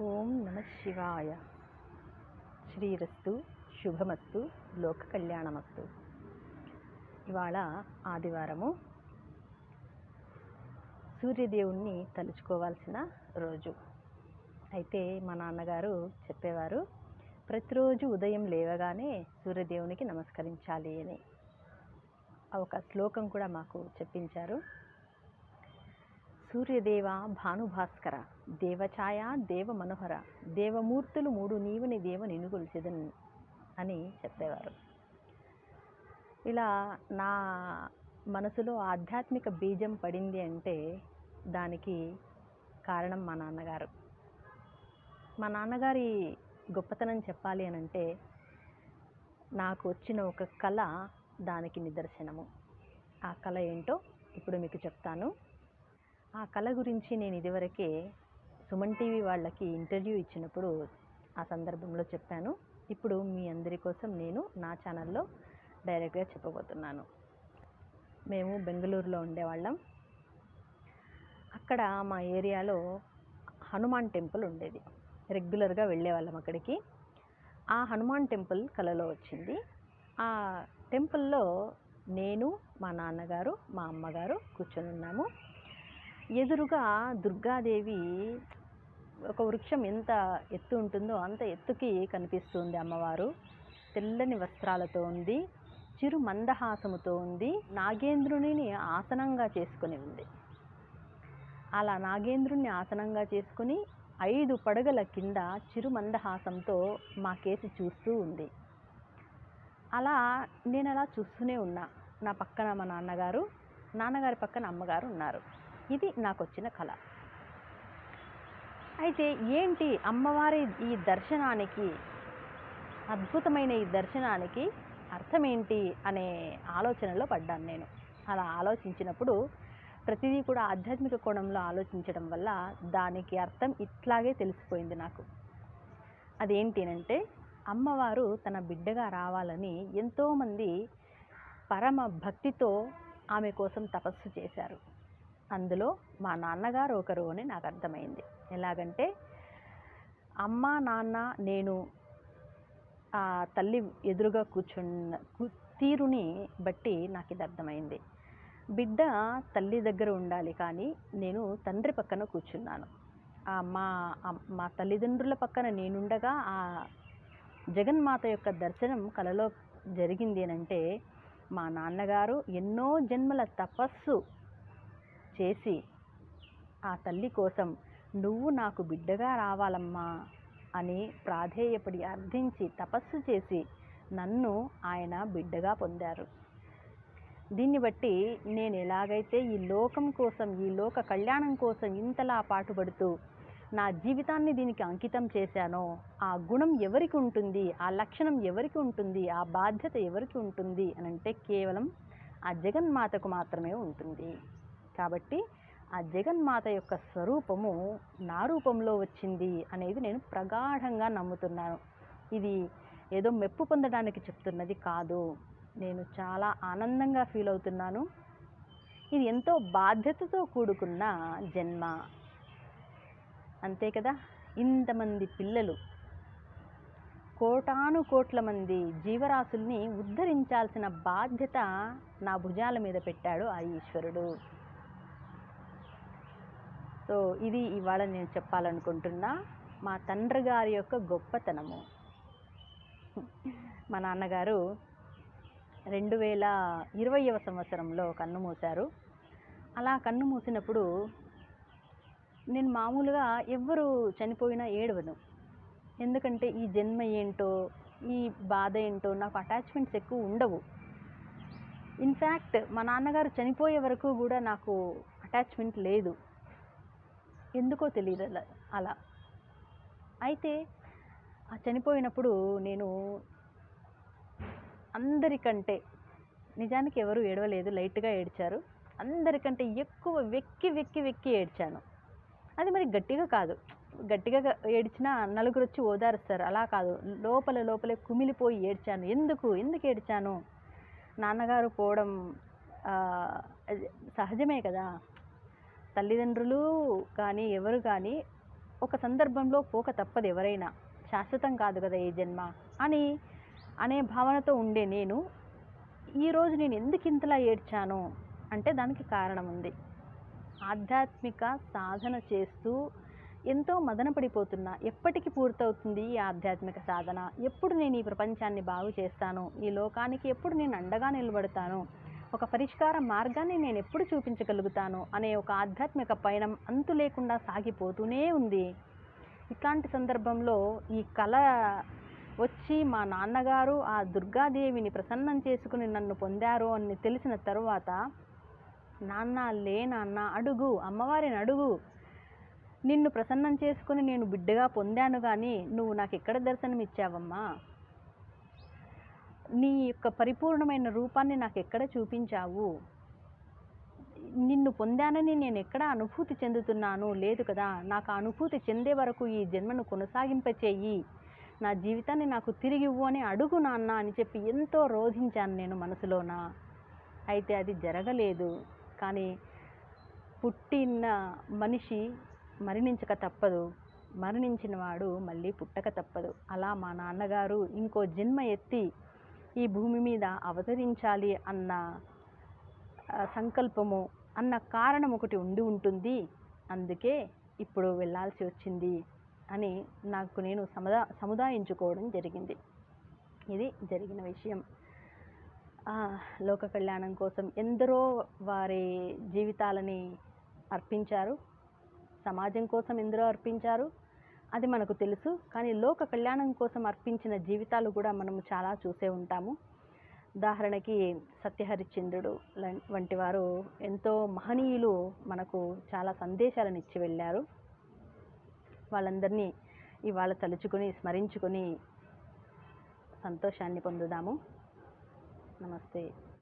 ఓం నమ శివాయ. శ్రీరస్తు శుభమస్తు లోక కళ్యాణమస్తు ఇవాళ ఆదివారము. సూర్యదేవుణ్ణి తలుచుకోవాల్సిన రోజు. అయితే మా నాన్నగారు చెప్పేవారు ప్రతిరోజు ఉదయం లేవగానే సూర్యదేవునికి నమస్కరించాలి అని. ఒక శ్లోకం కూడా మాకు చెప్పించారు. సూర్యదేవ భానుభాస్కర దేవఛాయ దేవ మనోహర దేవమూర్తులు మూడు నీవుని దేవ నినుగొలిచెదన్ అని చెప్పేవారు. ఇలా నా మనసులో ఆధ్యాత్మిక బీజం పడింది అంటే దానికి కారణం మా నాన్నగారు. మా నాన్నగారి గొప్పతనం చెప్పాలి అని అంటే నాకు వచ్చిన ఒక కళ దానికి నిదర్శనము. ఆ కళ ఏంటో ఇప్పుడు మీకు చెప్తాను. ఆ కళ గురించి నేను ఇదివరకే సుమన్ టీవీ వాళ్ళకి ఇంటర్వ్యూ ఇచ్చినప్పుడు ఆ సందర్భంలో చెప్పాను. ఇప్పుడు మీ అందరి కోసం నేను నా ఛానల్లో డైరెక్ట్గా చెప్పబోతున్నాను. మేము బెంగళూరులో ఉండేవాళ్ళం. అక్కడ మా ఏరియాలో హనుమాన్ టెంపుల్ ఉండేది. రెగ్యులర్గా వెళ్ళేవాళ్ళం అక్కడికి. ఆ హనుమాన్ టెంపుల్ కలలో వచ్చింది. ఆ టెంపుల్లో నేను మా నాన్నగారు మా అమ్మగారు కూర్చొని ఉన్నాము. ఎదురుగా దుర్గాదేవి ఒక వృక్షం ఎంత ఎత్తు ఉంటుందో అంత ఎత్తుకి కనిపిస్తుంది అమ్మవారు. తెల్లని వస్త్రాలతో ఉంది చిరు మందహాసముతో ఉంది నాగేంద్రుని ఆసనంగా చేసుకొని ఉంది. అలా నాగేంద్రుని ఆసనంగా చేసుకుని ఐదు పడగల కింద చిరు మందహాసంతో మా కేసి చూస్తూ ఉంది. అలా నేను అలా చూస్తూనే ఉన్నా. నా పక్కన మా నాన్నగారు నాన్నగారి పక్కన అమ్మగారు ఉన్నారు. ఇది నాకు వచ్చిన కళ. అయితే ఏంటి అమ్మవారి ఈ దర్శనానికి అద్భుతమైన ఈ దర్శనానికి అర్థం ఏంటి అనే ఆలోచనలో పడ్డాను నేను. అలా ఆలోచించినప్పుడు ప్రతిదీ కూడా ఆధ్యాత్మిక కోణంలో ఆలోచించడం వల్ల దానికి అర్థం ఇట్లాగే తెలిసిపోయింది నాకు. అదేంటినంటే అమ్మవారు తన బిడ్డగా రావాలని ఎంతోమంది పరమ భక్తితో ఆమె కోసం తపస్సు చేశారు. అందులో మా నాన్నగారు ఒకరు అని నాకు అర్థమైంది. ఎలాగంటే అమ్మ నాన్న నేను ఆ తల్లి ఎదురుగా కూర్చున్న కూ- తీరుని బట్టి నాకు ఇది అర్థమైంది. బిడ్డ తల్లి దగ్గర ఉండాలి కానీ నేను తండ్రి పక్కన కూర్చున్నాను. మా మా తల్లిదండ్రుల పక్కన నేనుండగా ఆ జగన్మాత యొక్క దర్శనం కలలో జరిగింది అని అంటే మా నాన్నగారు ఎన్నో జన్మల తపస్సు చేసి ఆ తల్లి కోసం నువ్వు నాకు బిడ్డగా రావాలమ్మా అని ప్రాధేయపడి అర్థించి తపస్సు చేసి నన్ను ఆయన బిడ్డగా పొందారు. దీన్ని బట్టి నేను ఎలాగైతే ఈ లోకం కోసం ఈ లోక కళ్యాణం కోసం ఇంతలా పాటుపడుతూ నా జీవితాన్ని దీనికి అంకితం చేశానో ఆ గుణం ఎవరికి ఉంటుంది ఆ లక్షణం ఎవరికి ఉంటుంది ఆ బాధ్యత ఎవరికి ఉంటుంది అని అంటే కేవలం ఆ జగన్మాతకు మాత్రమే ఉంటుంది. కాబట్టి ఆ జగన్మాత యొక్క స్వరూపము నా రూపంలో వచ్చింది అనేది నేను ప్రగాఢంగా నమ్ముతున్నాను. ఇది ఏదో మెప్పు పొందడానికి చెప్తున్నది కాదు. నేను చాలా ఆనందంగా ఫీల్ అవుతున్నాను. ఇది ఎంతో బాధ్యతతో కూడుకున్న జన్మ. అంతే కదా? ఇంతమంది పిల్లలు కోటాను కోట్ల మంది జీవరాశుల్ని ఉద్ధరించాల్సిన బాధ్యత నా భుజాల మీద పెట్టాడు ఆ ఈశ్వరుడు. సో ఇది ఇవాళ నేను చెప్పాలనుకుంటున్నా మా తండ్రి గారి యొక్క గొప్పతనము. మా నాన్నగారు రెండు వేల ఇరవైవ సంవత్సరంలో కన్ను మూశారు. అలా కన్ను మూసినప్పుడు నేను మామూలుగా ఎవ్వరు చనిపోయినా ఏడవను. ఎందుకంటే ఈ జన్మ ఏంటో ఈ బాధ ఏంటో నాకు అటాచ్మెంట్స్ ఎక్కువ ఉండవు. ఇన్ఫ్యాక్ట్ మా నాన్నగారు చనిపోయే వరకు కూడా నాకు అటాచ్మెంట్ లేదు. ఎందుకో తెలియదు అలా అలా. అయితే ఆ చనిపోయినప్పుడు నేను అందరికంటే నిజానికి ఎవరు ఏడవలేదు లైట్గా ఏడ్చారు. అందరికంటే ఎక్కువ వెక్కి వెక్కి వెక్కి ఏడ్చాను. అది మరి గట్టిగా కాదు. గట్టిగా ఏడ్చినా నలుగురు వచ్చి ఓదారుస్తారు. అలా కాదు. లోపల లోపలే కుమిలిపోయి ఏడ్చాను. ఎందుకు? ఎందుకు ఏడ్చాను? నాన్నగారు పోవడం సహజమే కదా? తల్లిదండ్రులు కానీ ఎవరు కానీ ఒక సందర్భంలో పోక తప్పదు ఎవరైనా. శాశ్వతం కాదు కదా ఏ జన్మ? అని అనే భావనతో ఉండే నేను ఈరోజు నేను ఎందుకు ఇంతలా ఏడ్చాను అంటే దానికి కారణం ఉంది. ఆధ్యాత్మిక సాధన చేస్తూ ఎంతో మదన పడిపోతున్నా ఎప్పటికి పూర్తవుతుంది ఈ ఆధ్యాత్మిక సాధన? ఎప్పుడు నేను ఈ ప్రపంచాన్ని బాగు చేస్తాను? ఈ లోకానికి ఎప్పుడు నేను అండగా నిలబడతాను? ఒక పరిష్కార మార్గాన్ని నేను ఎప్పుడు చూపించగలుగుతాను అనే ఒక ఆధ్యాత్మిక పయనం అంతు లేకుండా సాగిపోతూనే ఉంది. ఇట్లాంటి సందర్భంలో ఈ కళ వచ్చి మా నాన్నగారు ఆ దుర్గాదేవిని ప్రసన్నం చేసుకుని నన్ను పొందారు అని తెలిసిన తరువాత నాన్న లే నాన్న అడుగు అమ్మవారిని అడుగు. నిన్ను ప్రసన్నం చేసుకుని నేను బిడ్డగా పొందాను కానీ నువ్వు నాకు ఎక్కడ దర్శనం ఇచ్చావమ్మా నీ యొక్క పరిపూర్ణమైన రూపాన్ని నాకు ఎక్కడ చూపించావు? నిన్ను పొందానని నేను ఎక్కడ అనుభూతి చెందుతున్నాను? లేదు కదా. నాకు అనుభూతి చెందే వరకు ఈ జన్మను కొనసాగింపచేయి. నా జీవితాన్ని నాకు తిరిగి ఇవ్వు అని అడుగు నాన్న అని చెప్పి ఎంతో రోధించాను నేను మనసులోన. అయితే అది జరగలేదు. కానీ పుట్టిన మనిషి మరణించక తప్పదు. మరణించిన వాడు మళ్ళీ పుట్టక తప్పదు. అలా మా నాన్నగారు ఇంకో జన్మ ఎత్తి ఈ భూమి మీద అవతరించాలి అన్న సంకల్పము అన్న కారణం ఒకటి ఉండి ఉంటుంది. అందుకే ఇప్పుడు వెళ్ళాల్సి వచ్చింది అని నాకు నేను సముదా సముదాయించుకోవడం జరిగింది. ఇది జరిగిన విషయం. లోక కళ్యాణం కోసం ఎందరో వారి జీవితాలని అర్పించారు. సమాజం కోసం ఎందరో అర్పించారు. అది మనకు తెలుసు. కానీ లోక కళ్యాణం కోసం అర్పించిన జీవితాలు కూడా మనము చాలా చూసే ఉంటాము. ఉదాహరణకి సత్యహరిశ్చంద్రుడు వంటి వారు ఎంతో మహనీయులు మనకు చాలా సందేశాలను ఇచ్చి వెళ్ళారు. వాళ్ళందరినీ ఇవాళ తలుచుకొని స్మరించుకొని సంతోషాన్ని పొందుదాము. నమస్తే.